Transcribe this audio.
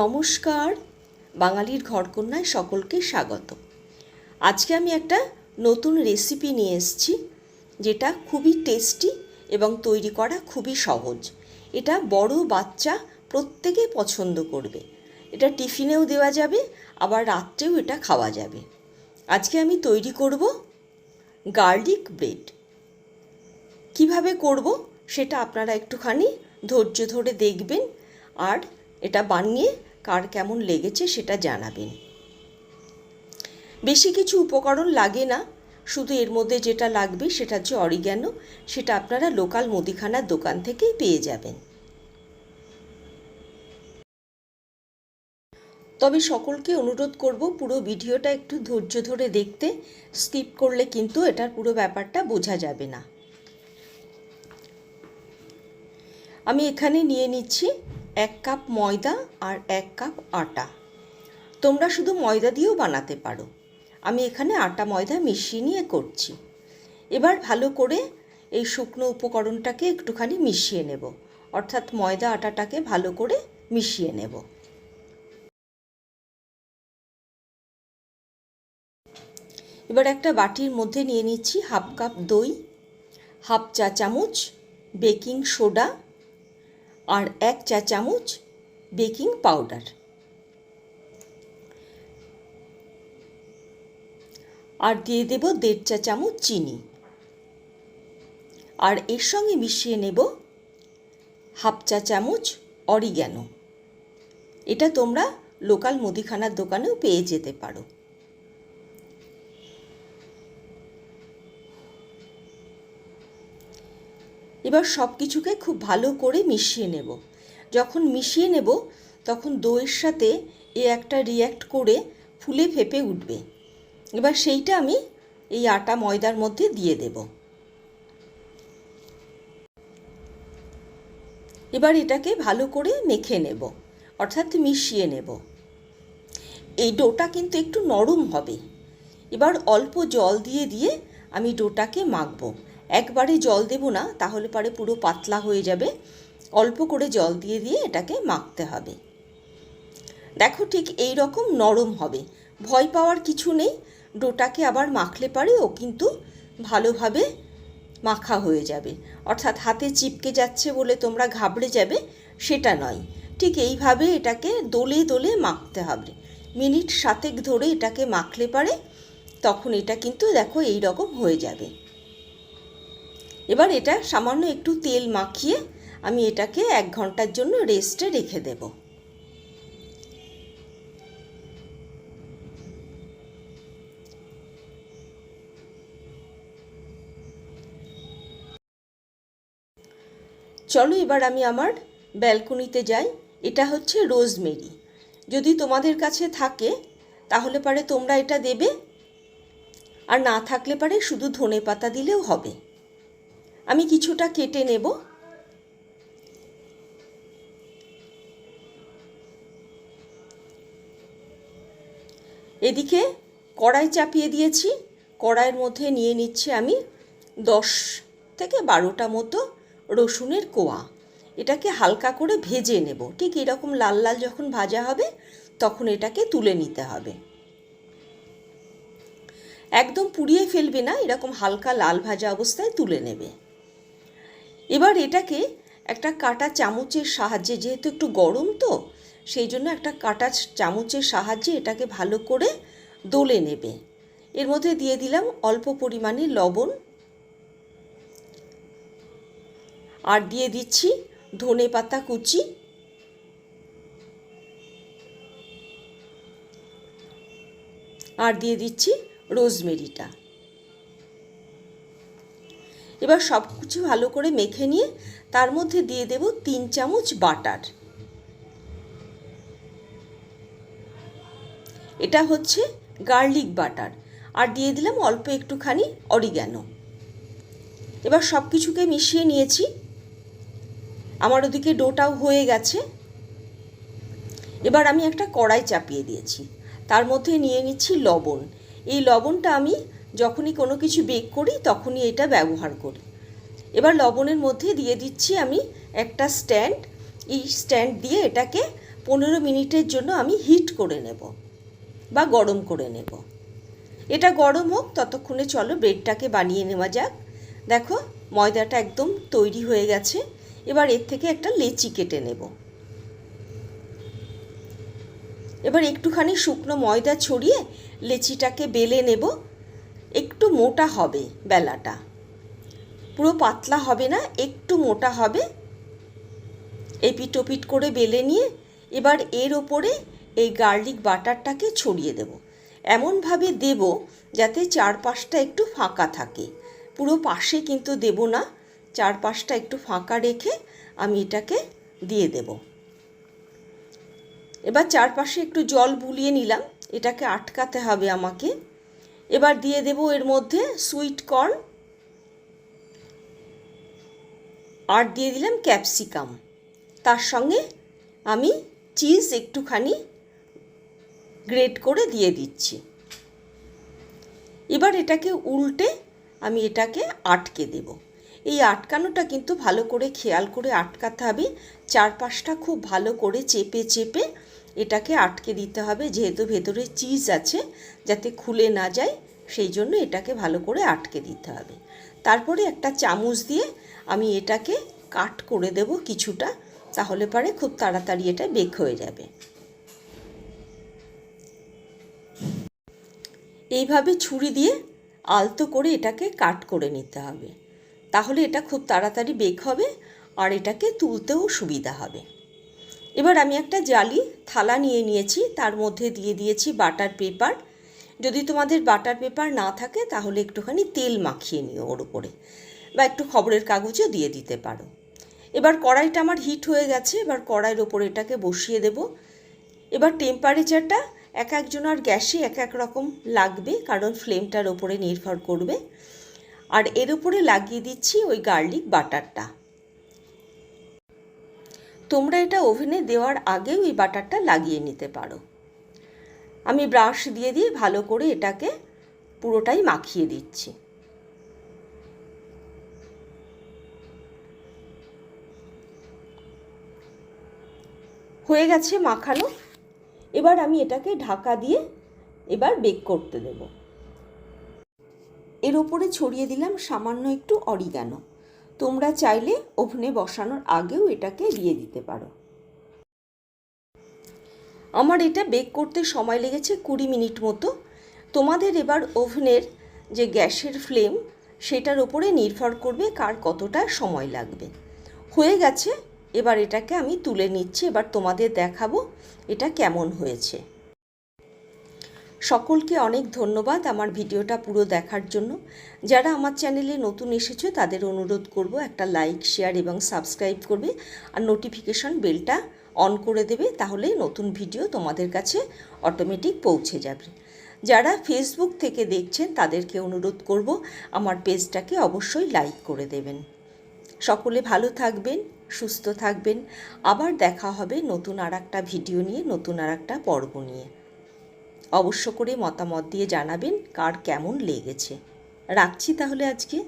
নমস্কার। বাঙালির ঘরকন্যায় সকলকে স্বাগত। আজকে আমি একটা নতুন রেসিপি নিয়ে এসেছি, যেটা খুবই টেস্টি এবং তৈরি করা খুবই সহজ। এটা বড় বাচ্চা প্রত্যেকে পছন্দ করবে। এটা টিফিনেও দেওয়া যাবে, আবার রাত্রেও এটা খাওয়া যাবে। আজকে আমি তৈরি করব গার্লিক ব্রেড কীভাবে করব সেটা আপনারা একটুখানি ধৈর্য ধরে দেখবেন, আর এটা বানিয়ে কার কেমন লেগেছে সেটা জানাবেন। বেশি কিছু উপকরণ লাগে না, শুধু এর মধ্যে যেটা লাগবে সেটা হচ্ছে অরিগ্যানো, সেটা আপনারা লোকাল মুদিখানার দোকান থেকেই পেয়ে যাবেন। তবে সকলকে অনুরোধ করব পুরো ভিডিওটা একটু ধৈর্য ধরে দেখতে, স্কিপ করলে কিন্তু এটার পুরো ব্যাপারটা বোঝা যাবে না। আমি এখানে নিয়ে নিচ্ছি এক কাপ ময়দা আর এক কাপ আটা। তোমরা শুধু ময়দা দিয়েও বানাতে পারো। আমি এখানে আটা ময়দা মিশিয়ে নিয়ে করছি। এবার ভালো করে এই শুকনো উপকরণটাকে একটুখানি মিশিয়ে নেব। অর্থাৎ ময়দা আটাটাকে ভালো করে মিশিয়ে নেব। এবার একটা বাটির মধ্যে নিয়ে নিচ্ছি হাফ কাপ দই, হাফ চা চামচ, বেকিং সোডা আর এক চা চামচ বেকিং পাউডার। আর দিয়ে দেব দেড় চা চামচ চিনি। আর এর সঙ্গে মিশিয়ে নেব হাফ চা চামচ অরিগ্যানো। এটা তোমরা লোকাল মুদিখানার দোকানেও পেয়ে যেতে পারো। এবার সব কিছুকে খুব ভালো করে মিশিয়ে নেব। যখন মিশিয়ে নেব, তখন দইয়ের সাথে এ একটা রিয়্যাক্ট করে ফুলে ফেপে উঠবে। এবার সেইটা আমি এই আটা ময়দার মধ্যে দিয়ে দেব। এবার এটাকে ভালো করে মেখে নেব, অর্থাৎ মিশিয়ে নেব। এই ডোটা কিন্তু একটু নরম হবে। এবার অল্প জল দিয়ে দিয়ে আমি ডোটাকে মাখবো। একবারে জল দেব না, তাহলে পরে পুরো পাতলা হয়ে যাবে। অল্প করে জল দিয়ে দিয়ে এটাকে মাখতে হবে। দেখো ঠিক এই রকম নরম হবে। ভয় পাওয়ার কিছু নেই, ডোটাকে আবার মাখলে পারে ও কিন্তু ভালোভাবে মাখা হয়ে যাবে। অর্থাৎ হাতে চিপকে যাচ্ছে বলে তোমরা ঘাবড়ে যাবে, সেটা নয়। ঠিক এইভাবে এটাকে দোলে দোলে মাখতে হবে। মিনিট সাতেক ধরে এটাকে মাখলে পারে, তখন এটা কিন্তু দেখো এই রকম হয়ে যাবে। এবার এটা সামান্য একটু তেল মাখিয়ে আমি এটাকে এক ঘণ্টার জন্য রেস্টে রেখে দেব। চলো এবার আমি আমার ব্যালকনিতে যাই। এটা হচ্ছে রোজমেরি। যদি তোমাদের কাছে থাকে, তাহলে পারে তোমরা এটা দেবে। আর না থাকলে পারে শুধু ধনে পাতা দিলেও হবে। আমি কিছুটা কেটে নেব। এদিকে কড়াই চাপিয়ে দিয়েছি। কড়াইয়ের মধ্যে নিয়ে নিচ্ছি আমি দশ থেকে বারোটা মতো রসুনের কোয়া। এটাকে হালকা করে ভেজে নেব। ঠিক এরকম লাল লাল যখন ভাজা হবে, তখন এটাকে তুলে নিতে হবে। একদম পুড়িয়ে ফেলবে না, এরকম হালকা লাল ভাজা অবস্থায় তুলে নেবে। এবার এটাকে একটা কাটা চামচের সাহায্যে, যেহেতু একটু গরম তো, সেই জন্য একটা কাটা চামচের সাহায্যে এটাকে ভালো করে দোলে নেবে। এর মধ্যে দিয়ে দিলাম অল্প পরিমাণে লবণ। আর দিয়ে দিচ্ছি ধনে পাতা কুচি। আর দিয়ে দিচ্ছি রোজমেরিটা। এবার সব কিছু ভালো করে মেখে নিয়ে তার মধ্যে দিয়ে দেব তিন চামচ বাটার। এটা হচ্ছে গার্লিক বাটার। আর দিয়ে দিলাম অল্প একটুখানি অরিগ্যানো। এবার সব কিছুকে মিশিয়ে নিয়েছি। আমার ওদিকে ডোটাও হয়ে গেছে। এবার আমি একটা কড়াই চাপিয়ে দিয়েছি। তার মধ্যে নিয়ে নিচ্ছি লবণ। এই লবণটা আমি যখনই কোনো কিছু বেক করি, তখনই এটা ব্যবহার করি। এবার লবণের মধ্যে দিয়ে দিচ্ছি আমি একটা স্ট্যান্ড। এই স্ট্যান্ড দিয়ে এটাকে পনেরো মিনিটের জন্য আমি হিট করে নেব বা গরম করে নেব। এটা গরম হোক, ততক্ষণে চলো ব্রেডটাকে বানিয়ে নেওয়া যাক। দেখো, ময়দাটা একদম তৈরি হয়ে গেছে। এবার এর থেকে একটা লেচি কেটে নেব। এবার একটুখানি শুকনো ময়দা ছড়িয়ে লেচিটাকে বেলে নেব। একটু মোটা হবে বেলাটা। পুরো পাতলা হবে না, একটু মোটা হবে। এপিট ওপিট করে বেলে নিয়ে এবার এর ওপরে এই গার্লিক বাটারটাকে ছড়িয়ে দেব। এমনভাবে দেব যাতে চারপাশটা একটু ফাঁকা থাকে। পুরো পাশে কিন্তু দেব না, চারপাশটা একটু ফাঁকা রেখে আমি এটাকে দিয়ে দেব। এবার চারপাশে একটু জল বুলিয়ে নিলাম, এটাকে আটকাতে হবে আমাকে। এবার দিয়ে দেব এর মধ্যে সুইট কর্ন আর দিয়ে দিলাম ক্যাপসিকাম। তার সঙ্গে আমি চিজ একটুখানি গ্রেট করে দিয়ে দিচ্ছি। এবার এটাকে উল্টে আমি এটাকে আটকে দেব। এই আটকানোটা কিন্তু ভালো করে খেয়াল করে আটকাতে হবে। চারপাশটা খুব ভালো করে চেপে চেপে এটাকে আটকে দিতে হবে, যেহেতু ভেতরে চিজ আছে, যাতে খুলে না যায়, সেই জন্য এটাকে ভালো করে আটকে দিতে হবে। তারপরে একটা চামচ দিয়ে আমি এটাকে কাট করে দেব কিছুটা, তাহলে পরে খুব তাড়াতাড়ি এটা বেক হয়ে যাবে। এইভাবে ছুরি দিয়ে আলতো করে এটাকে কাট করে নিতে হবে। তাহলে এটা খুব তাড়াতাড়ি বেক হবে, আর এটাকে তুলতেও সুবিধা হবে। এবার আমি একটা জালি, থালা নিয়ে নিয়েছি, তার মধ্যে দিয়ে দিয়েছি বাটার পেপার। যদি তোমাদের বাটার পেপার না থাকে, তাহলে একটুখানি তেল মাখিয়ে নিও ওর উপরে বা একটু খবরের কাগজও দিয়ে দিতে পারো। এবার কড়াইটা আমার হিট হয়ে গেছে, এবার কড়াইয়ের ওপরে এটাকে বসিয়ে দেব। এবার টেম্পারেচারটা এক একজনের গ্যাসে এক এক রকম লাগবে, কারণ ফ্লেমটার ওপরে নির্ভর করবে। আর এর উপরে লাগিয়ে দিচ্ছি ওই গার্লিক বাটারটা তোমরা এটা ওভেনে দেওয়ার আগেও এই বাটারটা লাগিয়ে নিতে পারো। আমি ব্রাশ দিয়ে দিয়ে ভালো করে এটাকে পুরোটাই মাখিয়ে দিচ্ছি। হয়ে গেছে মাখানো। এবার আমি এটাকে ঢাকা দিয়ে এবার বেক করতে দেব। এর ওপরে ছড়িয়ে দিলাম সামান্য একটু অরিগানো। তোমরা চাইলে ওভেনে বসানোর আগেও এটাকে দিয়ে দিতে পারো। আমার এটা বেক করতে সময় লেগেছে কুড়ি মিনিট মতো। তোমাদের এবার ওভেনের যে গ্যাসের ফ্লেম, সেটার ওপরে নির্ভর করবে কার কতটা সময় লাগবে। হয়ে গেছে, এবার এটাকে আমি তুলে নিচ্ছি, এবার তোমাদের দেখাবো এটা কেমন হয়েছে। সকলকে অনেক ধন্যবাদ আমার ভিডিওটা পুরো দেখার জন্য। যারা আমার চ্যানেলে নতুন এসেছ, তাদের অনুরোধ করব একটা লাইক, শেয়ার এবং সাবস্ক্রাইব করবে আর নোটিফিকেশন বেলটা অন করে দেবে তাহলে নতুন ভিডিও তোমাদের কাছে অটোমেটিক পৌঁছে যাবে। যারা ফেসবুক থেকে দেখছেন, তাদেরকে অনুরোধ করব আমার পেজটাকে অবশ্যই লাইক করে দেবেন। সকলে ভালো থাকবেন, সুস্থ থাকবেন। আবার দেখা হবে নতুন আর একটা ভিডিও নিয়ে, নতুন আর পর্ব নিয়ে। অবশ্য করে মতামত দিয়ে জানাবেন কার কেমন লেগেছে। রাখছি তাহলে আজকে।